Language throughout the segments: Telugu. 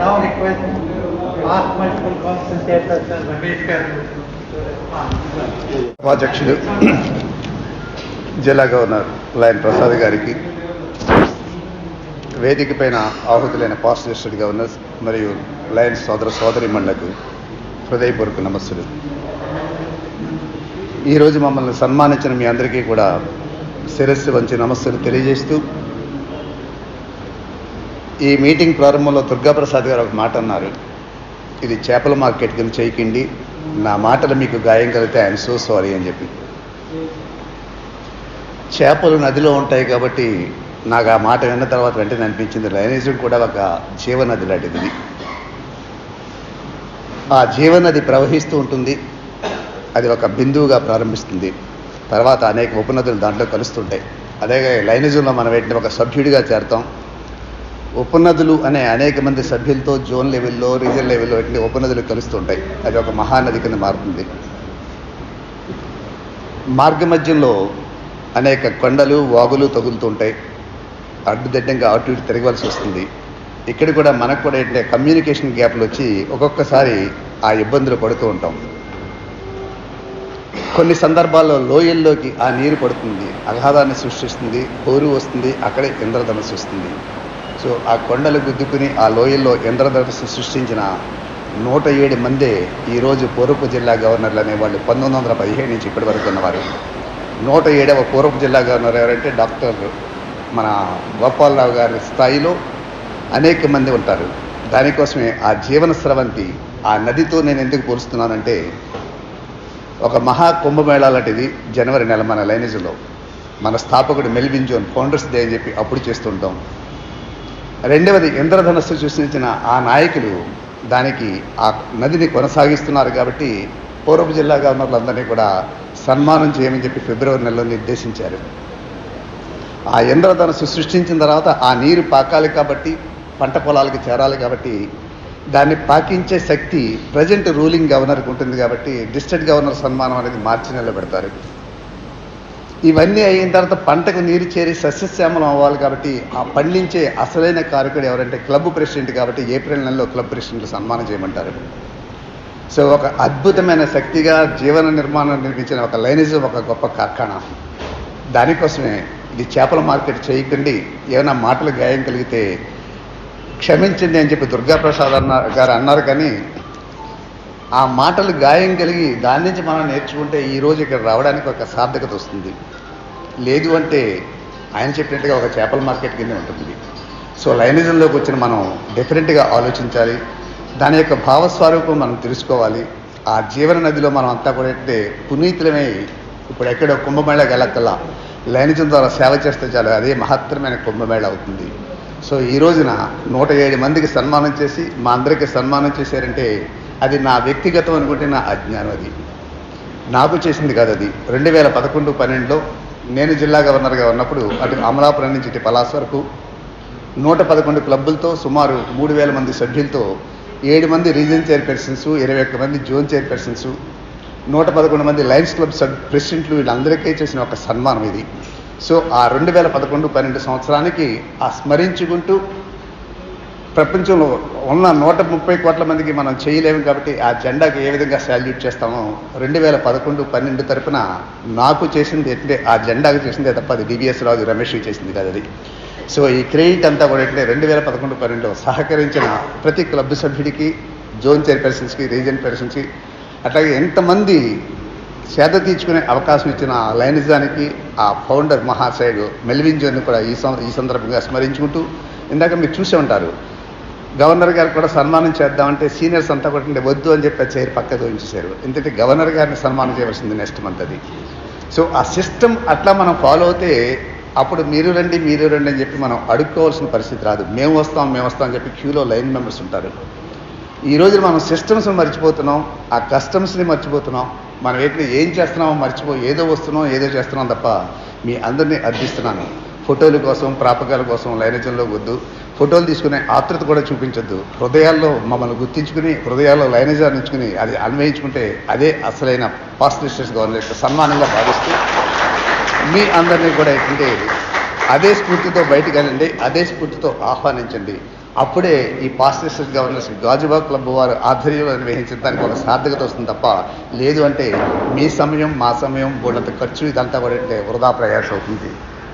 now request past multiple conference chairperson Ramesh ఉపాధ్యక్షుడు జిల్లా గవర్నర్ లయన్ ప్రసాద్ గారికి వేదిక పైన ఆహుతులైన పాస్ట్ డిస్ట్రిక్ట్ గవర్నర్స్ మరియు లయన్స్ సోదర సోదరి మండలకు హృదయపూర్వక నమస్సులు. ఈరోజు మమ్మల్ని సన్మానించిన మీ అందరికీ కూడా శిరస్సు వంచి నమస్సులు తెలియజేస్తూ ఈ మీటింగ్ ప్రారంభంలో దుర్గాప్రసాద్ గారు ఒక మాట అన్నారు. ఇది చేపల మార్కెట్ కింద చేయకండి నా మాటలు మీకు గాయం కలిగితే ఐఎమ్ సో సారీ అని చెప్పి. చేపలు నదిలో ఉంటాయి కాబట్టి నాకు ఆ మాట విన్న తర్వాత వెంటనే అనిపించింది లైనిజం కూడా ఒక జీవనది లాంటిది. ఆ జీవనది ప్రవహిస్తూ ఉంటుంది. అది ఒక బిందువుగా ప్రారంభిస్తుంది. తర్వాత అనేక ఉపనదులు దాంట్లో కలుస్తుంటాయి. అదే లైనిజంలో మనం వెంటనే ఒక సభ్యుడిగా చేరతాం. ఉపనదులు అనే అనేక మంది సభ్యులతో జోన్ లెవెల్లో రీజన్ లెవెల్లో ఇట్లా ఉపనదులు కలుస్తుంటాయి. అది ఒక మహానది కింద మారుతుంది. మార్గ మధ్యంలో అనేక కొండలు వాగులు తగులుతుంటాయి. అడ్డుదిడ్డంగా అటు ఇటు తిరగవలసి వస్తుంది. ఇక్కడ కూడా మనకు కూడా ఏంటంటే కమ్యూనికేషన్ గ్యాప్లు వచ్చి ఒక్కొక్కసారి ఆ ఇబ్బందులు పడుతూ ఉంటాం. కొన్ని సందర్భాల్లో లోయల్లోకి ఆ నీరు పడుతుంది. అగాధాన్ని సృష్టిస్తుంది. కోరు వస్తుంది. అక్కడే ఇంద్రధనస్సు వస్తుంది. సో ఆ కొండలు గుద్దుకుని ఆ లోయల్లో ఇంద్రధనస్సు సృష్టించిన నూట ఏడు మందే ఈరోజు పూర్వపు జిల్లా గవర్నర్లు అనేవాళ్ళు పంతొమ్మిది వందల పదిహేడు నుంచి ఇప్పటి వరకు ఉన్నవారు. నూట ఏడవ పూర్వపు జిల్లా గవర్నర్ ఎవరంటే డాక్టర్ మన గోపాలరావు గారి స్థాయిలో అనేక మంది ఉంటారు. దానికోసమే ఆ జీవన స్రవంతి ఆ నదితో నేను ఎందుకు పోలుస్తున్నానంటే ఒక మహా కుంభమేళా లాంటిది జనవరి నెల మన లైనేజ్లో. మన స్థాపకుడు మెల్విన్ జోన్ ఫౌండర్స్ డే అని చెప్పి అప్పుడు చేస్తుంటాం రెండవది ఇంద్రధనస్సు సృష్టించిన ఆ నాయకులు దానికి ఆ నదిని కొనసాగిస్తున్నారు కాబట్టి పూర్వపు జిల్లా గవర్నర్లందరినీ కూడా సన్మానం చేయమని చెప్పి ఫిబ్రవరి నెలలో నిర్దేశించారు. ఆ ఇంద్రధనస్సు సృష్టించిన తర్వాత ఆ నీరు పాకాలి కాబట్టి పంట పొలాలకు చేరాలి కాబట్టి దాన్ని పాకించే శక్తి ప్రజెంట్ రూలింగ్ గవర్నర్కి ఉంటుంది కాబట్టి డిస్ట్రిక్ట్ గవర్నర్ సన్మానం అనేది మార్చి నెలలో పెడతారు. ఇవన్నీ అయిన తర్వాత పంటకు నీరు చేరి సస్యశ్యామలం అవ్వాలి కాబట్టి ఆ పండించే అసలైన కారకుడు ఎవరంటే క్లబ్ ప్రెసిడెంట్ కాబట్టి ఏప్రిల్ నెలలో క్లబ్ ప్రెసిడెంట్లు సన్మానం చేయమంటారు. సో ఒక అద్భుతమైన శక్తిగా జీవన నిర్మాణం నిర్మించిన ఒక లైనేజ్ ఒక గొప్ప కార్ఖానా. దానికోసమే ఇది చేపల మార్కెట్ చేయకండి ఏమైనా మాటలు గాయం కలిగితే క్షమించండి అని చెప్పి దుర్గాప్రసాద్ అన్న గారు అన్నారు కానీ ఆ మాటలు గాయం కలిగి దాని నుంచి మనం నేర్చుకుంటే ఈ రోజు ఇక్కడ రావడానికి ఒక సార్థకత వస్తుంది. లేదు అంటే ఆయన చెప్పినట్టుగా ఒక చేపల మార్కెట్ కింద ఉంటుంది. సో లైనిజంలోకి వచ్చిన మనం డిఫరెంట్గా ఆలోచించాలి. దాని యొక్క భావస్వరూపం మనం తెలుసుకోవాలి. ఆ జీవన నదిలో మనం అంతా కూడా అంటే పునీతులమై ఇప్పుడు ఎక్కడో కుంభమేళకి వెళ్ళక్కల్లా లైనిజం ద్వారా సేవ చేస్తే చాలు అదే మహత్తరమైన కుంభమేళ అవుతుంది. సో ఈ రోజున నూట ఏడు మందికి సన్మానం చేసి మా అందరికీ సన్మానం చేశారంటే అది నా వ్యక్తిగతం అనుకుంటే నా అజ్ఞానం అది. నాకు చేసింది కాదు అది. రెండు వేల పదకొండు పన్నెండులో నేను జిల్లా గవర్నర్గా ఉన్నప్పుడు అటు అమలాపురం నుంచి ఇటు పలాస్ వరకు నూట పదకొండు క్లబ్బులతో సుమారు మూడు వేల మంది సభ్యులతో ఏడు మంది రీజన్ చైర్పర్సన్స్ ఇరవై ఒక్క మంది జోన్ చైర్పర్సన్స్ నూట పదకొండు మంది లయన్స్ క్లబ్ సబ్ ప్రెసిడెంట్లు వీళ్ళందరికీ చేసిన ఒక సన్మానం ఇది. సో ఆ రెండు వేల పదకొండు పన్నెండు సంవత్సరానికి ఆ స్మరించుకుంటూ ప్రపంచంలో ఉన్న నూట ముప్పై కోట్ల మందికి మనం చేయలేము కాబట్టి ఆ జెండాకి ఏ విధంగా శాల్యూట్ చేస్తామో రెండు వేల పదకొండు పన్నెండు తరపున నాకు చేసింది అంటే ఆ జెండాకు చేసిందే తప్ప అది డివిఎస్ రాజు రమేష్ చేసింది కాదు అది. సో ఈ క్రెడిట్ అంతా కూడా అంటే రెండు వేల పదకొండు పన్నెండులో సహకరించిన ప్రతి క్లబ్ సభ్యుడికి జోన్ చైర్పర్సన్స్కి రీజన్ పర్సన్స్కి అట్లాగే ఎంతమంది సేద తీర్చుకునే అవకాశం ఇచ్చిన లైనిజానికి ఆ ఫౌండర్ మహాశయుడు మెల్విన్ జోన్ కూడా ఈ సం ఈ సందర్భంగా స్మరించుకుంటూ ఇందాక మీరు చూసే ఉంటారు. గవర్నర్ గారికి కూడా సన్మానం చేద్దామంటే సీనియర్స్ అంతా కూడా అంటే వద్దు అని చెప్పి చైర్ పక్కకు ఉంచేశారు. ఎందుకంటే గవర్నర్ గారిని సన్మానం చేయవలసింది నెక్స్ట్ మంత్ అది. సో ఆ సిస్టమ్ అట్లా మనం ఫాలో అవుతే అప్పుడు మీరు రండి మీరు రండి అని చెప్పి మనం అడుక్కోవాల్సిన పరిస్థితి రాదు. మేము వస్తాం మేము వస్తాం అని చెప్పి క్యూలో లైన్ మెంబర్స్ ఉంటారు. ఈ రోజు మనం సిస్టమ్స్ని మర్చిపోతున్నాం ఆ కస్టమ్స్ని మర్చిపోతున్నాం. మనం ఏంటి ఏం చేస్తున్నామో మర్చిపో ఏదో వస్తున్నాం ఏదో చేస్తున్నాం తప్ప మీ అందరినీ అర్థిస్తున్నాను. ఫోటోల కోసం ప్రాపకాల కోసం లైనజంలో వద్దు. ఫోటోలు తీసుకునే ఆతృత కూడా చూపించద్దు. హృదయాల్లో మమ్మల్ని గుర్తించుకుని హృదయాల్లో లైనజాన్ని ఉంచుకుని అది అన్వయించుకుంటే అదే అసలైన పాస్టిస్టర్స్ గవర్నమెంట్ సన్మానంగా భావిస్తూ మీ అందరినీ కూడా ఏంటంటే అదే స్ఫూర్తితో బయటికి వెళ్ళండి అదే స్ఫూర్తితో ఆహ్వానించండి. అప్పుడే ఈ పాస్టేషన్ గవర్నర్స్ గాజుబాగ్ క్లబ్ వారు ఆధ్వర్యంలో నిర్వహించిన దానికి ఒక సార్థకత వస్తుంది తప్ప లేదు అంటే మీ సమయం మా సమయం బోళ్ళంత ఖర్చు ఇదంతా కూడా అంటే వృధా ప్రయాసం అవుతుంది.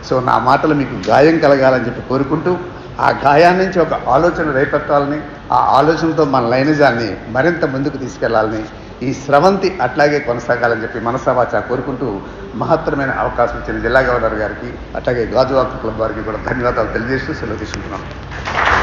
సో నా మాటలు మీకు గాయం కలగాలని చెప్పి కోరుకుంటూ ఆ గాయాన్ని నుంచి ఒక ఆలోచన రేపెత్తాలని ఆ ఆలోచనతో మన లైనజాన్ని మరింత ముందుకు తీసుకెళ్ళాలని ఈ స్రవంతి అట్లాగే కొనసాగాలని చెప్పి మనసావాచ కోరుకుంటూ మహత్తరమైన అవకాశం ఇచ్చిన జిల్లా గవర్నర్ గారికి అట్లాగే గాజువాక క్లబ్ వారికి కూడా ధన్యవాదాలు తెలియజేస్తూ సెలవు తీసుకుంటున్నాను